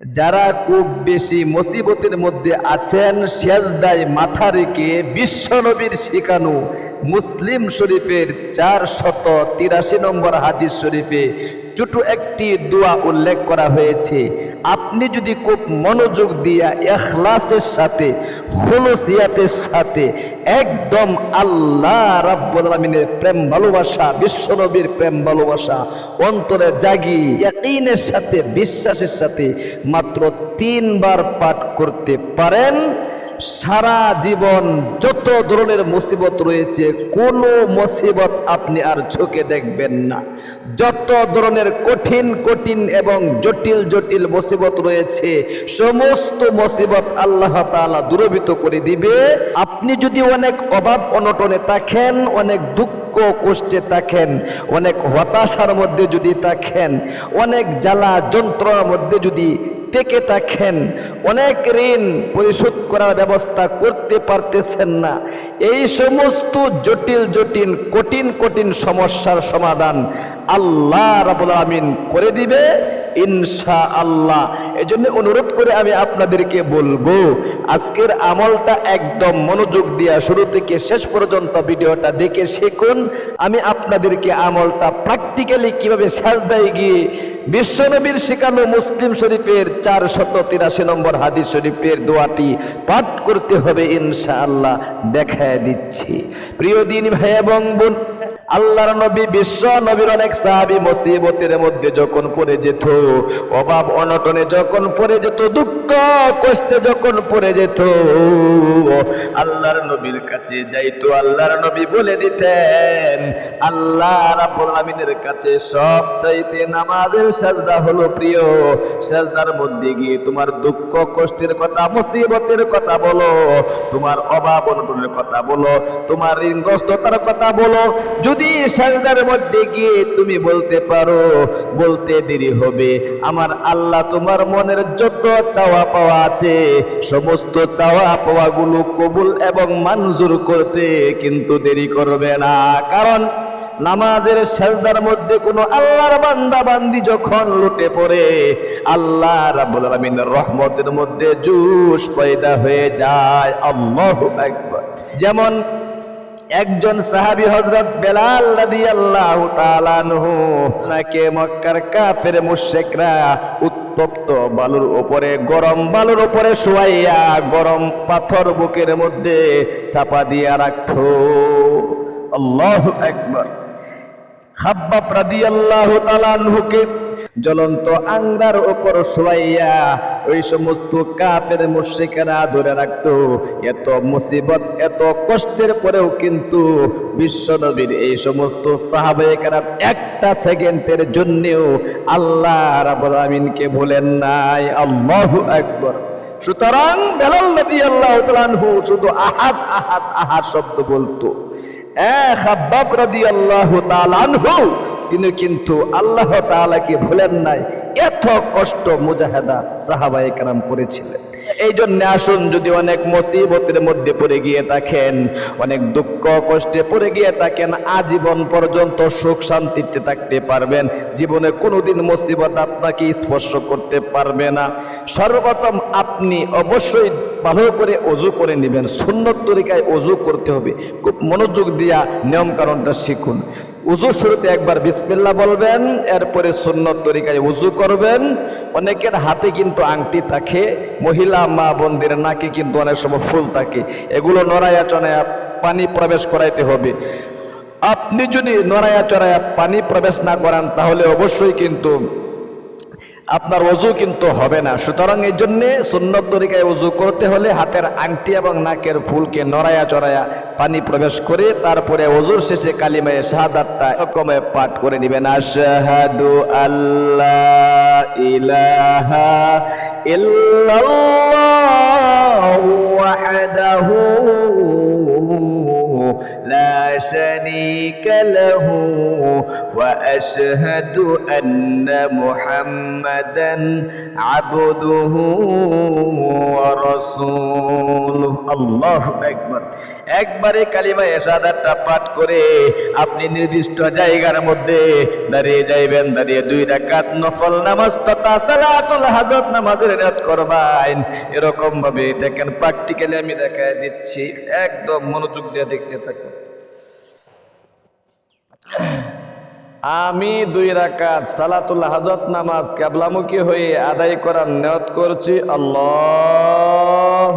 যারা খুব বেশি মুসিবতের মধ্যে আছেন, সেজদায় মাথা রেখে বিশ্বনবীর শেখানো মুসলিম শরীফের চার শত তিরাশি নম্বর হাদিস শরীফে ছোট একটি দোয়া উল্লেখ করা হয়েছে। আপনি যদি খুব মনোযোগ দিয়া এখলাসের সাথে হলসিয়াতের সাথে, একদম আল্লাহ রাব্বুল প্রেম ভালোবাসা, বিশ্বনবীর প্রেম ভালোবাসা, অন্তরে জাগি, ইয়াকিনের সাথে, বিশ্বাসের সাথে মাত্র তিনবার পাঠ করতে পারেন সারা জীবন যত ধরনের মুসিবত রয়েছে, কোনো মুসিবত আপনি আর চোখে দেখবেন না। যত ধরনের কঠিন কঠিন এবং জটিল জটিল মুসিবত রয়েছে, সমস্ত মুসিবত আল্লাহ তাআলা দূরীভূত করে দিবে। আপনি যদি অনেক অভাব অনটনে থাকেন, অনেক দুঃখ কষ্টে থাকেন, অনেক হতাশার মধ্যে যদি থাকেন, অনেক জ্বালা যন্ত্রণার মধ্যে যদি থেকে থাকেন, অনেক ঋণ পরিশোধ করার ব্যবস্থা করতে পারতেছেন না। এই সমস্ত জটিল জটিল, কঠিন কঠিন সমস্যার সমাধান আল্লাহ রাবুল আমিন করে দিবে ইনশা আল্লাহ এই জন্য অনুরোধ করে আমি আপনাদেরকে বলব, আজকের আমলটা একদম মনোযোগ দিয়া শুরু থেকে শেষ পর্যন্ত ভিডিওটা দেখে শিখুন। আমি আপনাদেরকে আমলটা প্র্যাকটিক্যালি কীভাবে সাজদায় গিয়ে বিশ্বনবীর শিখানো মুসলিম শরীফের চার শত তিরাশি নম্বর হাদিস শরীফের দোয়াটি পাঠ করতে হবে ইনশাআল্লাহ, দেখায় দিচ্ছি। প্রিয় দিন ভাই এবং বোন আল্লাহর নবী বিশ্ব নবীর অনেক সাহাবি মুসিবতের মধ্যে যখন পড়ে যেত, অভাব অনটনে যখন পড়ে যেত, দুঃখ কষ্টে যখন পড়ে যেত, আল্লাহর নবীর কাছে যাইতো, আল্লাহর নবী বলে দিতেন, আল্লাহ রাব্বুল আলামিনের কাছে সব চাইতে নামাজের সাজদা হলো প্রিয়। সাজদার মধ্যে গিয়ে তোমার দুঃখ কষ্টের কথা, মুসিবতের কথা বলো, তোমার অভাব অনটনের কথা বলো, তোমার ঋণগ্রস্ততার কথা বলো। যদি সাজদার মধ্যে গিয়ে তুমি বলতে পারো, বলতে দেরি হবে। আমার আল্লাহ তোমার মনের যত চাওয়া পাওয়া আছে, সমস্ত চাওয়া পাওয়াগুলো কবুল এবং মঞ্জুর করতে কিন্তু দেরি করবে না। কারণ নামাজের সেজদার মধ্যে কোনো আল্লাহর বান্দা বান্দি যখন লুটে পড়ে, আল্লাহ রাব্বুল আলামিনের রহমতের মধ্যে জুস পয়দা হয়ে যায়। আল্লাহু আকবার। যেমন একজন সাহাবী হজরত বেলাল নাকে মক্কার কাফের মুশেকরা উত্তপ্ত বালুর উপরে, গরম বালুর উপরে শোয়াইয়া গরম পাথর বুকের মধ্যে চাপা দিয়া রাখতো। আল্লাহু আকবার। খাব্বাব রাদিয়াল্লাহু তাআলা আনহুকে জ্বলন্ত আংরার উপর শোয়াইয়া ওই সমস্ত কাফের মুশরিকেরা ধরে রাখতো। এত মুসিবত, এত কষ্টের পরেও কিন্তু বিশ্বনবীর এই সমস্ত সাহাবায়ে কেরাম একটা সেকেন্ডের জন্যেও আল্লাহ রাব্বুল আমিনকে ভুলেন নাই। আল্লাহু আকবার। সুতরাং বেলাল তাআলা আনহু শুধু আহাদ আহাদ আহাদ শব্দ বলতো। খাব্বাব রাদিয়াল্লাহু তাআলা আনহু তিনি কিন্তু আল্লাহ তাআলাকে ভুলেন নাই। এত কষ্ট মুজাহাদা সাহাবায়ে কেরাম করেছিলেন। এই জন্য আসুন যদি অনেক মুসিবতের মধ্যে পড়ে গিয়ে থাকেন, অনেক দুঃখ কষ্টে পড়ে গিয়ে থাকেন, আজীবন পর্যন্ত সুখ শান্তিতে থাকতে পারবেন। জীবনে কোনোদিন মুসিবত আপনাকে স্পর্শ করতে পারবে না। সর্বপ্রথম আপনি অবশ্যই ভালো করে অজু করে নেবেন। সুন্নত তরিকায় অজু করতে হবে। খুব মনোযোগ দিয়া নিয়মকানুনটা শিখুন। উজুর শুরুতে একবার বিসমিল্লা বলবেন, এরপরে সুন্নত তরিকায় উজু করবেন। অনেকের হাতে কিন্তু আংটি থাকে, মহিলা মা বোনদের নাকি কিন্তু অনেক সময় ফুল থাকে। এগুলো নড়াইয়া চড়াইয়া পানি প্রবেশ করাইতে হবে। আপনি যদি নড়াইয়া চড়াইয়া পানি প্রবেশ না করান, তাহলে অবশ্যই কিন্তু আপনার অজু কিন্তু হবে না। সুতরাং এই জন্যে সুন্নত তরিকায় অজু করতে হলে হাতের আংটি এবং নাকের ফুলকে নড়ায়া চড়ায়া পানি প্রবেশ করে তারপরে অজুর শেষে কালিমায়ে শাহাদাতটা রকমে পাঠ করে দিবেন আশহাদু আল্লাহ ইলাহা لا شريك له وأشهد أن محمدا عبده ورسوله الله أكبر একবারে কালিমা এসাদারটা পাঠ করে আপনি নির্দিষ্ট জায়গার মধ্যে দাঁড়িয়ে যাইবেন দাঁড়িয়ে দুই রাকাত নফল নামাজ তথা সালাতুল হাজত নামাজের নিয়ত করবেন এরকম ভাবে দেখেন প্র্যাকটিক্যালি আমি দেখায় দিচ্ছি একদম মনোযোগ দিয়ে দেখতে থাকুন আমি দুই রাকাত সালাতুল হাজত নামাজ কেবলামুখী হয়ে আদায় করার নিয়ত করছি। আল্লাহ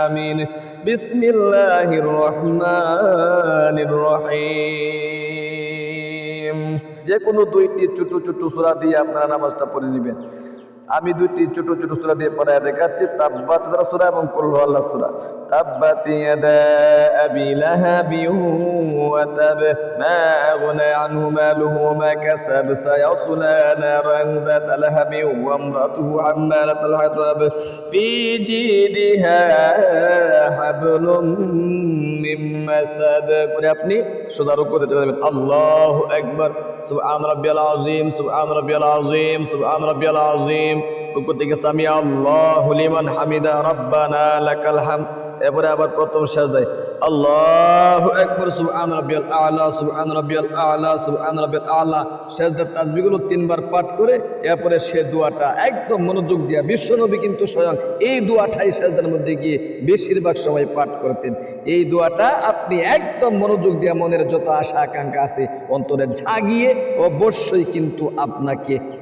آمين بسم الله الرحمن الرحيم যে কোনো দুইটি ছোট ছোট সূরা দিয়ে আপনারা নামাজটা পড়ে নেবেন আমি দুটি ছোট ছোট সুরা দিয়ে পড়ায় দেখাচ্ছি, তাব্বাত সুরা এবং কল্লু আল্লাহ সুরা। তাব্বাত ইয়াদা আবি লাহাবি ওয়া তাব, মা আগনা আনহু মালুহু মা কাসাব, সায়াসলা নারান যাত লাহাবি ওয়া ইমরাতুহু আম্মালাত হাতাব। ফি জিদিহা হাবলুম করে আপনি সোজা রুকুতে চলে যাবেন। আল্লাহ একবার সুবহান রাব্বিয়াল আযীম, সুবহান রাব্বিয়াল আযীম, সুবহান রাব্বিয়াল আযীম। থেকে সামিয়া আল্লাহু লিমান হামিদা, রাব্বানা লাকাল হামদ। এরপরে আবার প্রথম সাজদায় আল্লাহু আকবার, সুবহান রাব্বিয়াল আ'লা, সুবহান রাব্বিয়াল আ'লা, সুবহান রাব্বিয়াল আ'লা। সাজদার তাসবিহগুলো তিনবার পাঠ করে এরপরে সে দোয়াটা একদম মনোযোগ দিয়া বিশ্বনবী কিন্তু স্বয়ং এই দোয়াটাই সাজদার মধ্যে গিয়ে বেশিরভাগ সময় পাঠ করতেন। এই দোয়াটা আপনি একদম মনোযোগ দিয়া মনের যত আশা আকাঙ্ক্ষা আছে অন্তরে ঝাগিয়ে অবশ্যই কিন্তু আপনাকে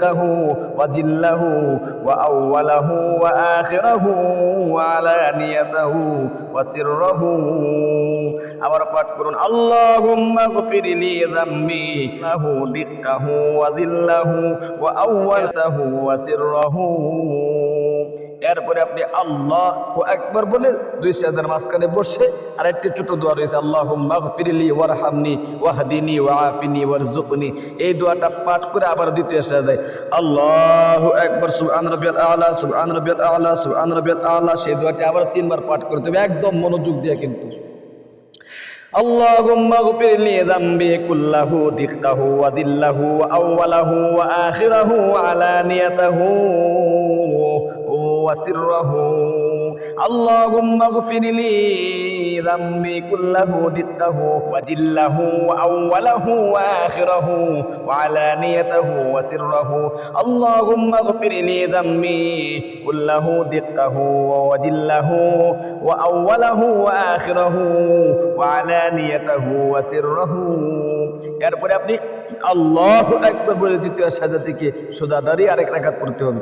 ওয়া وجله وأوله وآخره وعلانيته وسره. আবার পাঠ করুন, আল্লাহুম্মা গফিরলি যাম্মি লাহু দিক্কাহু ওয়া জিল্লাহু ওয়া আউওয়ালাহু ওয়া সিররাহু। এরপরে আপনি আল্লাহ ও একবার বলে দুই সাজার মাঝখানে বসে আর একটি ছোট দোয়া রয়েছে আল্লাহ মাগফিরলি ওয়ারহামনি ওয়াহদিনি ওয়াফিনি ওয়ারজুকনি এই দোয়াটা পাঠ করে আবার দ্বিতীয় সাজায় আল্লাহ একবার সুবহান রাব্বিয়াল আলা সুবহান রাব্বিয়াল আলা সুবহান রাব্বিয়াল আলা সেই দোয়াটি আবার তিনবার পাঠ করতে হবে একদম মনোযোগ দিয়ে কিন্তু اللهم اغفر لي ذنبي كله دقه وذله وأوله وآخره وعلانيته وسره اللهم اغفر لي ذنبي كله دقه وجله وأوله وآخره وعلانيته وسره اللهم اغفر لي ذنبي كله دقه وجله وأوله وآخره وعلانيته وسره এরপরে আপনি আল্লাহ একবার বলে দ্বিতীয় সাজা থেকে সোজা দাঁড়িয়ে আরেক রাকাত পড়তে হবে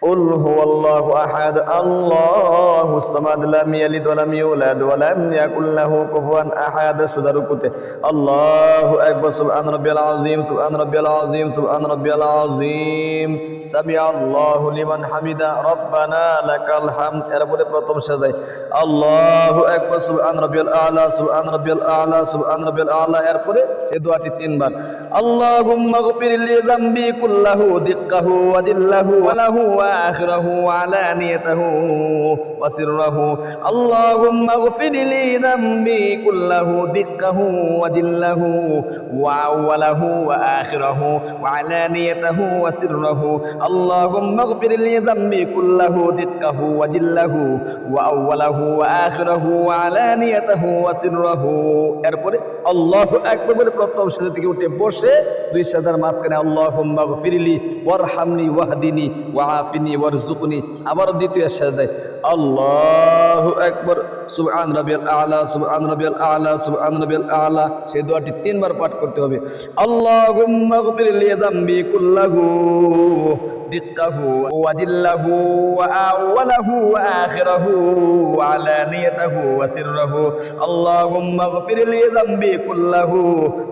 قل هو الله أحد الله الصمد لم يلد ولم يولد ولم يكن له كفوا أحد سدركته الله أكبر سبحان ربي العظيم سبحان ربي العظيم سبحان ربي العظيم سمع الله لمن حمد ربنا لك الحمد এরপরে প্রথম সাজাই আল্লাহু আকবার সুবহান রাব্বিয়াল আলা সুবহান রাব্বিয়াল আলা সুবহান রাব্বিয়াল আলা এরপরে সেই দোয়াটি তিনবার আল্লাহুম্মা গফির লি যামবি কুল্লাহু দিক্কাহু ওয়া জিল্লাহু ওয়া লাহু ওয়া وآخره وعلانيته وسره اللهم اغفر لي ذنبي كله دقه وجله وأوله وآخره وعلانيته وسره اللهم اغفر لي ذنبي كله دقه وجله وأوله وآخره وعلانيته وسره এরপরে আল্লাহ একবার বলে প্রথম সাজা থেকে উঠে বসে দুই সাজার মাঝখানে আল্লাহ ফিরিলি ওয়ারহামনি ওয়াহদিনী ওয়াফিনি ওয়ারজুকনি আবার দ্বিতীয় সাজায় আল্লাহ একবার সুবহান রাবিয়াল আলা, সুবহান রাবিয়াল আলা, সুবহান রাবিয়াল আলা। সেই দোয়াটি তিনবার পাঠ করতে হবে। আল্লাহুম্মা গফির লি যামবি কুল্লাহু। দিক্কাহু ওয়াজিল্লাহু ওয়া আওয়ালাহু ওয়া আখিরাহু ওয়া আলানিয়াতাহু ওয়া সিররাহু আল্লাহুম্মা গফির লি যামবি কুল্লাহু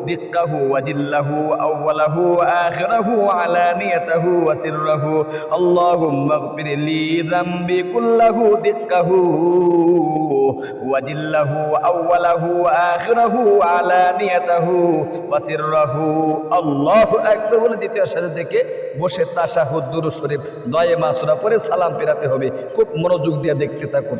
দিক্কাহু ওয়াজিল্লাহু ওয়া আওয়ালাহু ওয়া আখিরাহু ওয়া আলানিয়াতাহু ওয়াজিল্লাহু আউওয়ালাহু আখিরাহু আলানিয়াতাহু ওয়া সিররাহু, আল্লাহু আকবার বলে দ্বিতীয় সাজা বসে তাশাহুদ দুরূদ শরীফ, দয়ে মাসুরা পরে সালাম ফেরাতে হবে। খুব মনোযোগ দিয়ে দেখতে থাকুন।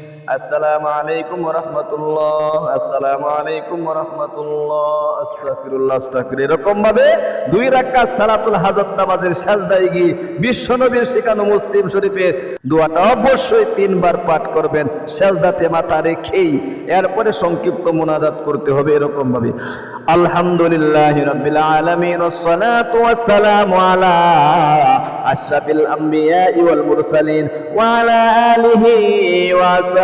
আসসালামু আলাইকুম রহমতুল্লাহ আসসালামু আলাইকুম রহমতুল্লাহ আস্তাগফিরুল্লাহ আস্তাগফির এরকম ভাবে দুই রাকাত সালাতুল হাজত নামাজের সাজদায় গিয়ে বিশ্বনবীর শেখানো মুসলিম শরীফের দোয়াটা অবশ্যই তিনবার পাঠ করবেন, সাজদাতে মাথা রেখেই। এরপরে সংক্ষিপ্ত মোনাজাত করতে হবে এরকম ভাবে। আলহামদুলিল্লাহ রাব্বিল আলামিন ওয়াসসালাতু ওয়াসসালামু আলা আশরাফিল আম্বিয়া ওয়াল মুরসালিন ওয়া আলা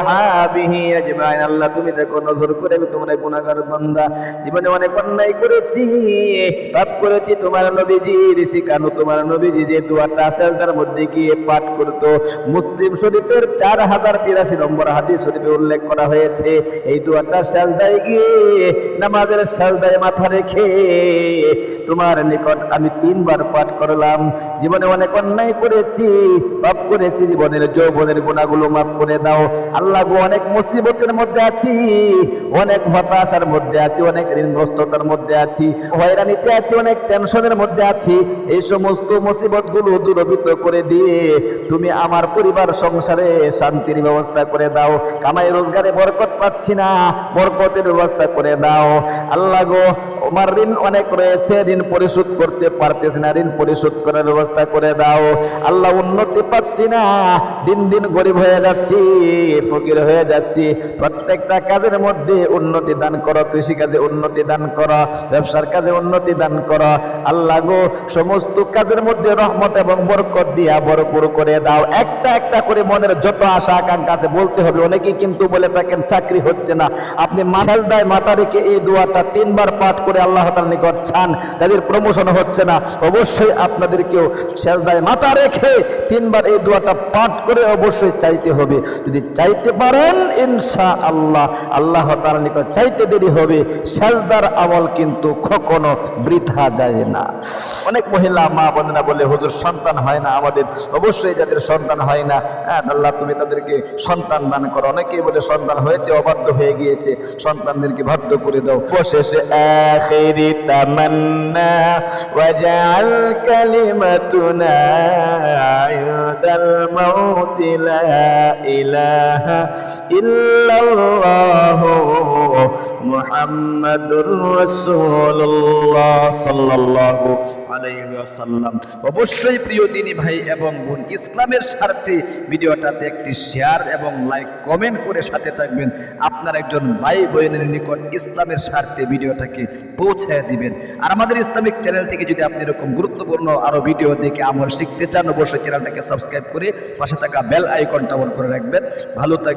আলিহি ওয়া সাহাবিহি আজমাইন, আল্লাহ তুমি দেখো, নজর করে আমি গুনাহগার বান্দা। জীবনে অনেক অন্যায় করেছি, পাপ করেছি, তোমার নবীজির শিখানো, তোমার নবীজি যে দোয়াটা মধ্যে গিয়ে পাঠ মুসলিম শরীফের চার হাজার তিরাশি নম্বর হাদিস শরীফে উল্লেখ করা হয়েছে, এই দোয়াটা গিয়ে, নামাজের সাজদায় মাথা রেখে, তোমার নিকট আমি তিনবার পাঠ করলাম। জীবনে অনেক অন্যায় করেছি, পাপ করেছি, জীবনের যৌবনের গুণাগুলো মাফ করে দাও। আল্লাহ গো অনেক মুসিবতের মধ্যে আছি, অনেক হতাশার মধ্যে আছি, অনেক ঋণগ্রস্ততার মধ্যে আছি, হয়রানিতে আছি, অনেক টেনশনের মধ্যে আছি। এই সমস্ত মুসিবতগুলো দূরবিত করে দিয়ে তুমি আমার পরিবার সংসারে শান্তির ব্যবস্থা করে দাও। কামাই রোজগারে বরকত পাচ্ছি না, বরকতের ব্যবস্থা করে দাও। আল্লাহ গো, আমার ঋণ অনেক রয়েছে, ঋণ পরিশোধ করতে পারতেছি না, ঋণ পরিশোধ করার ব্যবস্থা করে দাও। আল্লাহ উন্নতি পাচ্ছি না, দিন দিন গরিব হয়ে যাচ্ছি ফকির হয়ে যাচ্ছি। প্রত্যেকটা কাজের মধ্যে উন্নতি দান করো কৃষি কাজে উন্নতি দান করো, ব্যবসার কাজে উন্নতি দান করো। আল্লাহ গো, সমস্ত কাজের মধ্যে রহমত এবং বরকত দিয়া ভরপুর করে দাও। একটা একটা করে মনের যত আশা আকাঙ্ক্ষা আছে বলতে হবে, অনেকেই কিন্তু বলে থাকেন চাকরি হচ্ছে না। আপনি মাসাজ দায় মাথা রেখে এই দোয়াটা তিনবার পাঠ করে আল্লাহ তার নিকট চান যাদের প্রমোশন হচ্ছে না। অবশ্যই আপনাদেরকেও সেজদায় মাথা রেখে তিনবার এই দোয়াটা পাঠ করে অবশ্যই চাইতে হবে। যদি চাইতে পারেন ইনশা আল্লাহ আল্লাহ তার নিকট চাইতে দেরি হবে, সাজদার আমল কিন্তু কখনো বৃথা যায় না। অনেক মহিলা মা বন্ধনা বলে, হুজুর, সন্তান হয় না আমাদের। অবশ্যই যাদের সন্তান হয় না হ্যাঁ, আল্লাহ তুমি তাদেরকে সন্তান দান করো। অনেকেই বলে, সন্তান হয়েছে, অবাধ্য হয়ে গিয়েছে। সন্তানদেরকে বাধ্য করে দাও। অবশেষে, আখেরি তামান্না ওয়াজআল কালিমাতুনা আয়দাল মাউতি লা ইলাহা ইল্লাল্লাহ মুহাম্মাদুর রাসূলুল্লাহ সাল্লাল্লাহু আলাইহি ওয়াসাল্লাম। অবশ্যই প্রিয় দিনী ভাই এবং বোন, ইসলামের স্বার্থে ভিডিওটাতে একটি শেয়ার এবং লাইক, কমেন্ট করে সাথে থাকবেন। আপনার একজন ভাই বোনের নিকট ইসলামের স্বার্থে ভিডিওটাকে পৌঁছায় দিবেন। আর আমাদের ইসলামিক চ্যানেল থেকে যদি আপনি এরকম গুরুত্বপূর্ণ আরও ভিডিও দেখে আমার শিখতে চান, অবশ্যই চ্যানেলটাকে সাবস্ক্রাইব করে পাশে থাকা বেল আইকনটা অন করে রাখবেন। ভালো থাকবেন।